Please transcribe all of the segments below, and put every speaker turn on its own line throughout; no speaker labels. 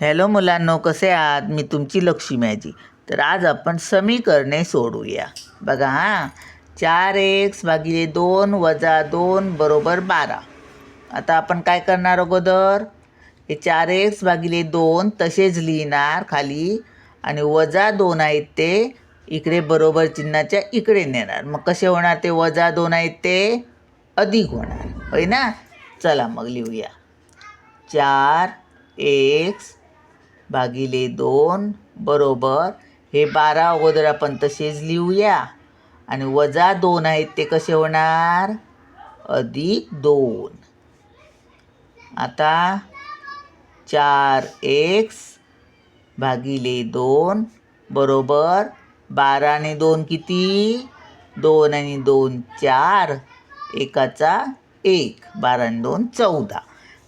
Hello मुलांनो कसे आहात? मी तुमची लक्ष्मी तर आज आपण समीकरणे सोडवूया बघा हां. चार एक्स भागिले दोन वजा दोन बरोबर बारा. आता आपण काय करणार अगोदर? हे चार एक्स भागिले दोन तसेच लिहिणार खाली. आणि वजा दोन आहेत ते इकडे बरोबर चिन्हाच्या इकडे नेणार. मग कसे होणार ते? वजा दोन आहेत ते अधिक होणार. होय ना? चला मग लिहूया. चार एक्स भागिले दोन बरोबर. हे बारा अगोदर आपण तसेच लिहूया. आणि वजा दोन आहेत ते कसे होणार? अधिक दोन. आता चार एक्स भागिले दोन बरोबर. बारा आणि दोन किती? दोन आणि दोन चार. एकाचा एक. बारा आणि दोन चौदा.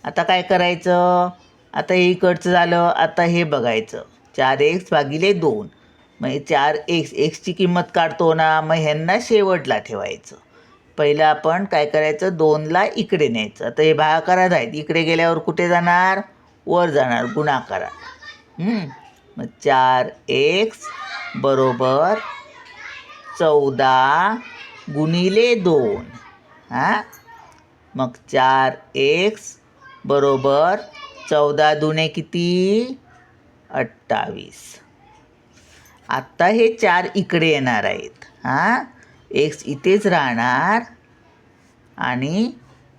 आता काय करायचं? आता हे इकडचं झालं आता हे बघायचं. चार एक्स भागिले दोन. मग चार एक्स एक्सची किंमत काढतो ना मग ह्यांना शेवटला ठेवायचं. पहिलं आपण काय करायचं? दोनला इकडे न्यायचं. आता हे भागाकारात आहेत. इकडे गेल्यावर कुठे जाणार? वर जाणार. गुणाकारात. मग चार एक्स बरोबर चौदा गुणिले दोन. हां? मग चार एक्स बरोबर चौदा दुणे किती? अठ्ठावीस. आत्ता हे चार इकडे येणार आहेत. हां? एक्स इथेच राहणार. आणि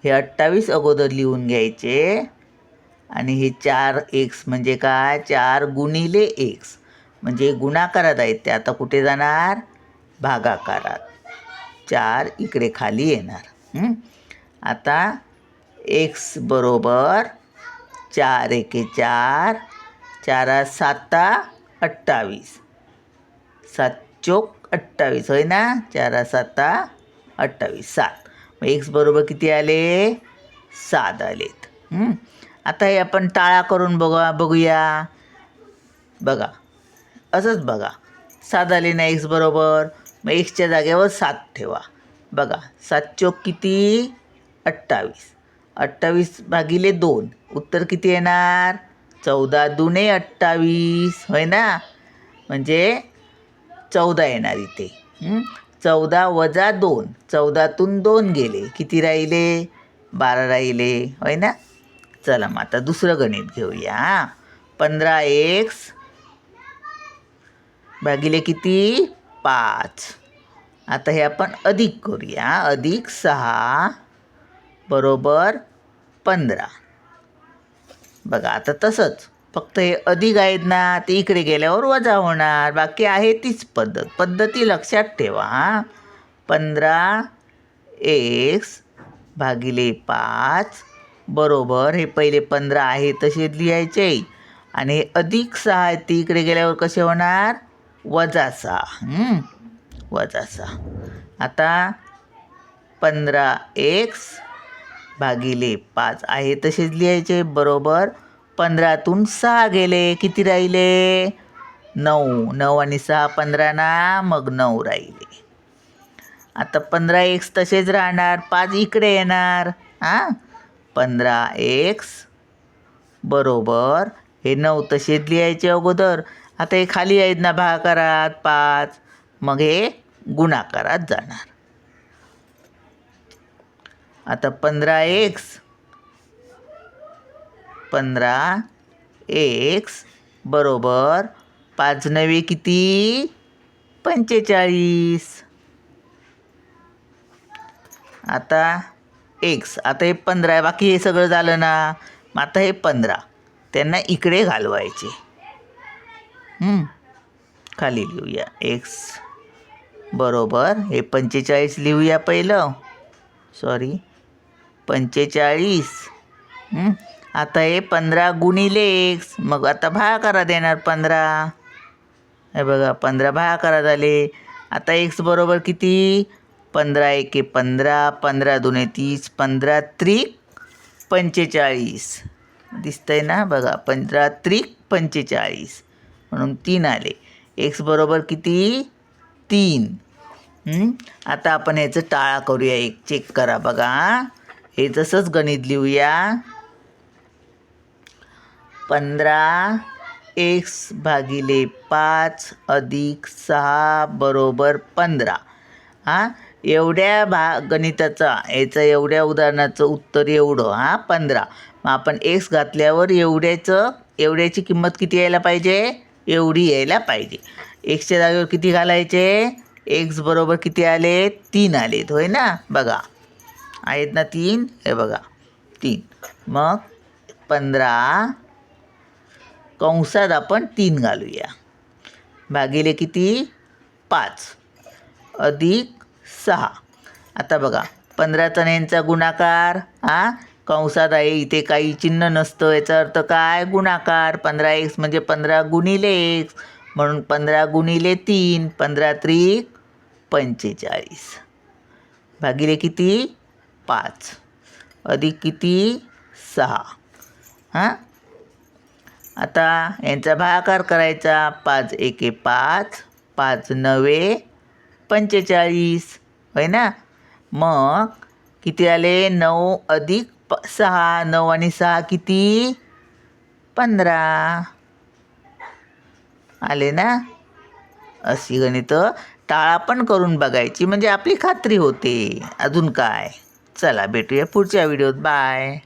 हे अठ्ठावीस अगोदर लिहून घ्यायचे. आणि हे चार एक्स म्हणजे काय? चार गुणिले एक्स. म्हणजे गुणाकारात आहेत ते. आता कुठे जाणार? भागाकारात. चार इकडे खाली येणार. आता एक्स बरोबर चार एके चार. चारा साता अठ्ठावीस. सात चोक अठ्ठावीस. होय ना? चारा साता अठ्ठावीस. सात. मग एक्स बरोबर किती आले? सात आलेत. आता हे आपण टाळा करून बघा बघूया. बघा. असंच बघा. सात आले ना एक्स बरोबर? मग एक्सच्या जागेवर सात ठेवा. बघा. सात चोक किती? अठ्ठावीस. अठ्ठावीस भागिले दोन. उत्तर किती येणार? चौदा दुने अठ्ठावीस. होय ना? म्हणजे चौदा येणार इथे. चौदा वजा दोन. चौदातून दोन गेले. किती राहिले? बारा राहिले. होय ना? चला मग आता दुसरं गणित घेऊया. हां पंधरा एक्स भागिले किती? पाच. आता हे आपण अधिक करूया. अधिक सहा. बरोबर पंधरा. बघा आता तसंच. फक्त हे अधिक आहेत ना ते इकडे गेल्यावर वजा होणार. बाकी आहे तीच पद्धत. पद्धती लक्षात ठेवा हां. पंधरा एक्स भागिले पाच बरोबर. हे पहिले पंधरा आहे तसे लिहायचे. आणि हे अधिक सहा आहे ते इकडे गेल्यावर कसे होणार? वजा सहा. वजा सहा. आता पंधरा एक्स भागिले. पाच आहे तसेच लिहायचे बरोबर. पंधरातून सहा गेले. किती राहिले? नऊ. नऊ आणि सहा पंधरा ना मग नऊ राहिले. आता पंधरा एक्स तसेच राहणार. पाच इकडे येणार. हां? पंधरा एक्स बरोबर. हे नऊ तसेच लिहायचे अगोदर. आता हे खाली आहेत ना भागाकारात पाच. मग हे गुणाकारात जाणार. आता पंधरा एक्स पंधरा एक्स बरोबर पाच नवे किती? पंचेचाळीस. आता एक्स आता हे पंधरा आहे. बाकी हे सगळं झालं ना? मग आता हे पंधरा. त्यांना इकडे घालवायचे. खाली लिहूया. एक्स बरोबर. हे पंचेचाळीस लिहूया पहिलं. सॉरी पंचेचाळीस. आता हे पंधरा गुणिले एक्स मग आता भागाकारात देणार पंधरा. हे बघा पंधरा भागाकारात आले आता एक्स बरोबर किती? पंधरा एके पंधरा पंधरा दोन तीस पंधरा त्रिक पंचेचाळीस. दिसतंय ना? बघा पंधरा त्रिक पंचेचाळीस. म्हणून तीन आले. एक्स बरोबर किती? तीन. आता आपण ह्याचं टाळा करूया. एक चेक करा बघा हे तसंच गणित लिहूया. पंधरा एक्स भागिले पाच अधिक सहा बरोबर पंधरा. हां एवढ्या भा गणिताचा याचं एवढ्या उदाहरणाचं उत्तर एवढं हां पंधरा. मग आपण एक्स घातल्यावर एवढ्याचं एवढ्याची किंमत किती यायला पाहिजे? एवढी यायला पाहिजे. एक्सच्या जागेवर किती घालायचे? एक्स बरोबर किती आले? तीन आलेत होय ना? बघा. आहेत ना तीन? हे बघा. तीन. मग पंधरा. कंसात आपण तीन घालूया. भागिले किती? पाच. अधिक सहा. आता बघा. पंधराचा चण्यांचा गुणाकार हा? कंसात आहे इथे काही चिन्ह नसतं. याचा अर्थ काय? गुणाकार. पंधरा एक्स म्हणजे पंधरा गुणिले एक्स म्हणून पंधरा गुणिले तीन. पंधरा त्रिक पंचेचाळीस. भागिले किती? पाच. अधिक किती? सहा. हां? आता यांचा भागाकार करायचा. पाच एके पाच. पाच नवे. पंचेचाळीस. होय ना? मग किती आले? नऊ अधिक प सहा. नऊ आणि सहा किती? पंधरा. आले ना? अशी गणितं टाळा पण करून बघायची. म्हणजे आपली खात्री होते. अजून काय? चला भेटूया पुढच्या व्हिडिओत. बाय.